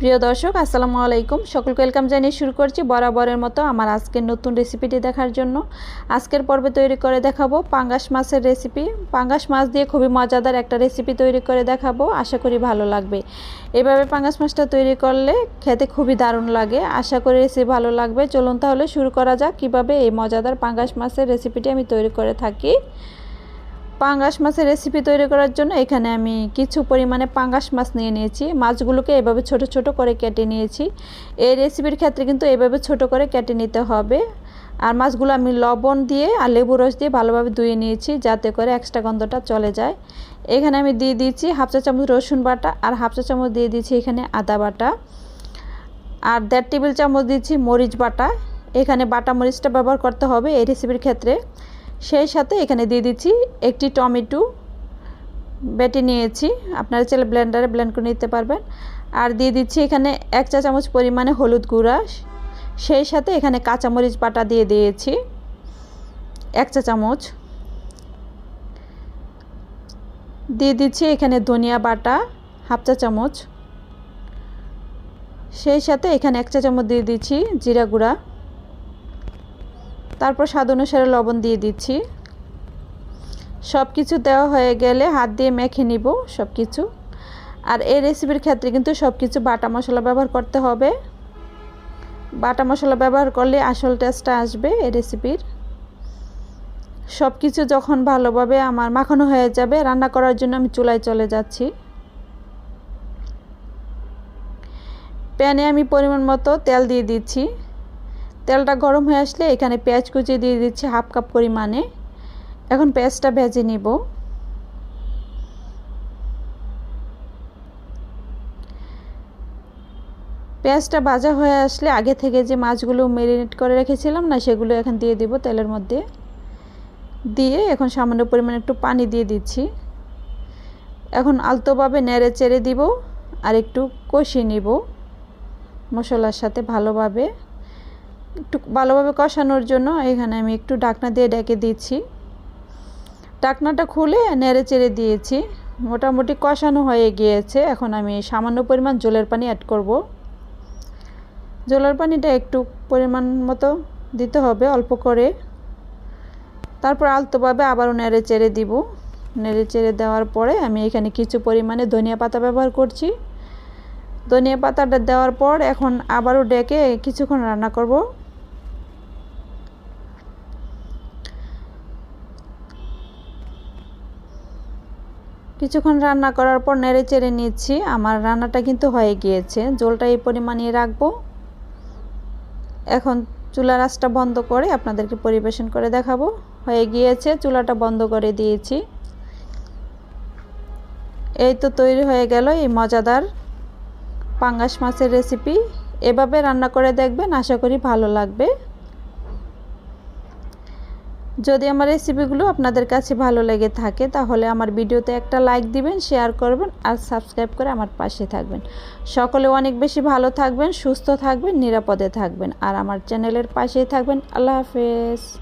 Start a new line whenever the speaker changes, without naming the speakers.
প্রিয় দর্শক, আসসালামু আলাইকুম। সকলকে ওয়েলকাম জানিয়ে শুরু করছি বরাবরের মতো আমার আজকের নতুন রেসিপিটি দেখার জন্য। আজকের পর্বে তৈরি করে দেখাবো পাঙ্গাস মাছের রেসিপি। পাঙ্গাস মাছ দিয়ে খুবই মজাদার একটা রেসিপি তৈরি করে দেখাবো, আশা করি ভালো লাগবে। এভাবে পাঙ্গাস মাছটা তৈরি করলে খেতে খুবই দারুণ লাগে, আশা করি রেসিপি ভালো লাগবে। চলুন তাহলে শুরু করা যাক কীভাবে এই মজাদার পাঙ্গাস মাছের রেসিপিটি আমি তৈরি করে থাকি। পাঙ্গাস মাছের রেসিপি তৈরি করার জন্য এখানে আমি কিছু পরিমাণে পাঙ্গাস মাছ নিয়ে নিয়েছি। মাছগুলোকে এভাবে ছোট ছোট করে কেটে নিয়েছি। এই রেসিপির ক্ষেত্রে কিন্তু এভাবে ছোট করে কেটে নিতে হবে। আর মাছগুলো আমি লবণ দিয়ে আর লেবু রস দিয়ে ভালোভাবে ধুয়ে নিয়েছি যাতে করে এক্সট্রা গন্ধটা চলে যায়। এখানে আমি দিয়ে দিয়েছি হাফ চা চামচ রসুন বাটা আর হাফ চা চামচ দিয়ে দিয়েছি এখানে আদা বাটা। আর দেড় টেবিল চামচ দিচ্ছি মরিচ বাটা। এখানে বাটা মরিচটা ব্যবহার করতে হবে এই রেসিপির ক্ষেত্রে। সেই সাথে এখানে দিয়ে দিচ্ছি একটি টমেটো। বেটে নিয়েছি। আপনারা চাইলে ব্লেন্ডারে ব্লেন্ড করে নিতে পারবেন। আর দিয়ে দিচ্ছি এখানে এক চা চামচ পরিমাণে হলুদ গুঁড়া। সেই সাথে এখানে কাঁচামরিচ বাটা দিয়ে দিয়েছি। এক চা চামচ। দিয়ে দিচ্ছি এখানে ধনিয়া বাটা, হাফ চা চামচ। সেই সাথে এখানে এক চা চামচ দিয়ে দিচ্ছি জিরা গুঁড়া। তারপর স্বাদ অনুসারে লবণ দিয়ে দিচ্ছি। সব কিছু দেওয়া হয়ে গেলে হাত দিয়ে মেখে নিব সব কিছু আর এই রেসিপির ক্ষেত্রে কিন্তু সব কিছু বাটা মশলা ব্যবহার করতে হবে। বাটা মশলা ব্যবহার করলে আসল টেস্টটা আসবে এই রেসিপির সব কিছু যখন ভালোভাবে আমার মাখানো হয়ে যাবে, রান্না করার জন্য আমি চুলায় চলে যাচ্ছি। প্যানে আমি পরিমাণ মতো তেল দিয়ে দিচ্ছি। তেলটা গরম হয়ে আসলে এখানে পেঁয়াজ কুচি দিয়ে দিচ্ছি হাফ কাপ পরিমাণে। এখন পেঁয়াজটা ভেজে নিব। পেঁয়াজটা ভাজা হয়ে আসলে আগে থেকে যে মাছগুলো মেরিনেট করে রেখেছিলাম না, সেগুলো এখন দিয়ে দিব তেলের মধ্যে। দিয়ে এখন সামান্য পরিমাণে একটু পানি দিয়ে দিচ্ছি। এখন আলতোভাবে নেড়ে চেড়ে দিব আর একটু কষিয়ে নিব মশলার সাথে ভালোভাবে। একটু ভালোভাবে কষানোর জন্য এখানে আমি একটু ডাকনা দিয়ে ডেকে দিচ্ছি। ডাকনাটা খুলে নেড়ে চেড়ে দিয়েছি। মোটামুটি কষানো হয়ে গিয়েছে। এখন আমি সামান্য পরিমাণ জলের পানি অ্যাড করব। জলের পানিটা একটু পরিমাণ মতো দিতে হবে অল্প করে। তারপর আলতোভাবে আবারও নেড়ে চেড়ে দিব। নেড়ে চেড়ে দেওয়ার পরে আমি এখানে কিছু পরিমাণে ধনিয়া পাতা ব্যবহার করছি। ধনিয়া পাতাটা দেওয়ার পর এখন আবারও ডেকে কিছুক্ষণ রান্না করব। কিছুক্ষণ রান্না করার পর নেড়ে চেড়ে নিচ্ছি। আমার রান্নাটা কিন্তু হয়ে গিয়েছে। জলটা এই পরিমাণে রাখব। এখন চুলা আঁচটা বন্ধ করে আপনাদেরকে পরিবেশন করে দেখাবো। হয়ে গিয়েছে, চুলাটা বন্ধ করে দিয়েছি। এই তো তৈরি হয়ে গেল এই মজাদার পাঙ্গাস মাছের রেসিপি এভাবে রান্না করে দেখবেন, আশা করি ভালো লাগবে। যদি আমার রেসিপিগুলো আপনাদের কাছে ভালো লেগে থাকে, তাহলে আমার ভিডিওতে একটা লাইক দিবেন শেয়ার করবেন আর সাবস্ক্রাইব করে আমার পাশে থাকবেন। সকলে অনেক বেশি ভালো থাকবেন, সুস্থ থাকবেন, নিরাপদে থাকবেন। আর আমার চ্যানেলের পাশেই থাকবেন। আল্লাহ হাফেজ।